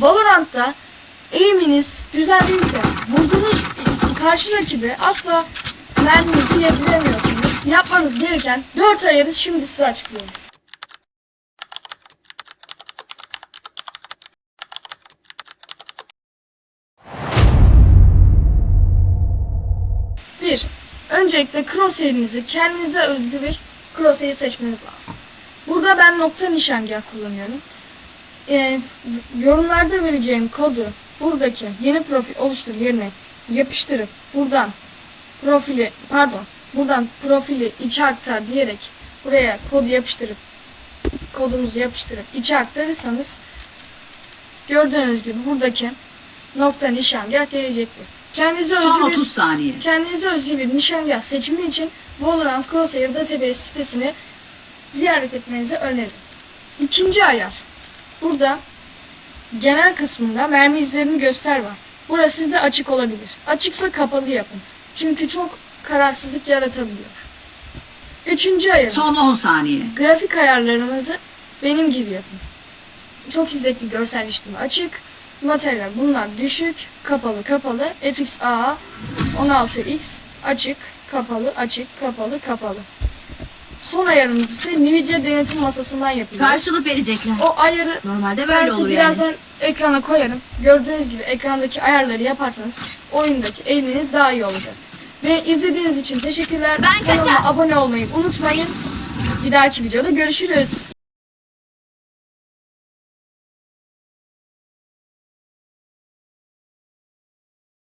Valorant'ta eğiminiz güzel değilse vurduğunuz karşı rakibi asla merminizi yediremiyorsunuz. Yapmanız gereken 4 ayarı şimdi size açıklıyorum. Bir, öncelikle crosshair'inizi kendinize özgü bir crosshair seçmeniz lazım. Burada ben nokta nişangah kullanıyorum. Ee, yorumlarda vereceğim kodu buradaki yeni profil oluştur yerine yapıştırıp buradan profili pardon buradan profili içe aktar diyerek buraya kodu yapıştırıp kodumuzu yapıştırıp içe aktarırsanız gördüğünüz gibi buradaki nokta nişangah gelecektir. Kendinize Son özgü bir 30 saniye. Kendinize özgü bir nişangah seçimi için Valorant Crosshair Database sitesini ziyaret etmenizi öneririm. İkinci ayar. Burada genel kısmında mermi izlerini göster var. Burası sizde açık olabilir. Açıksa kapalı yapın. Çünkü çok kararsızlık yaratabiliyor. Üçüncü ayarımız. Son 10 saniye. Grafik ayarlarınızı benim gibi yapın. Çok izlekli görselleştirme açık. Materyal bunlar düşük, kapalı, kapalı. FXA 16X açık, kapalı, açık, kapalı, kapalı. Son ayarımız ise Nvidia denetim masasından yapılıyor. Karşılık verecekler. O ayarı Normalde böyle olur yani. birazdan ekrana koyarım. Gördüğünüz gibi ekrandaki ayarları yaparsanız oyundaki eğiminiz daha iyi olacak. Ve izlediğiniz için teşekkürler. Ben Kanalıma kaçar. abone olmayı unutmayın. Bir dahaki videoda görüşürüz.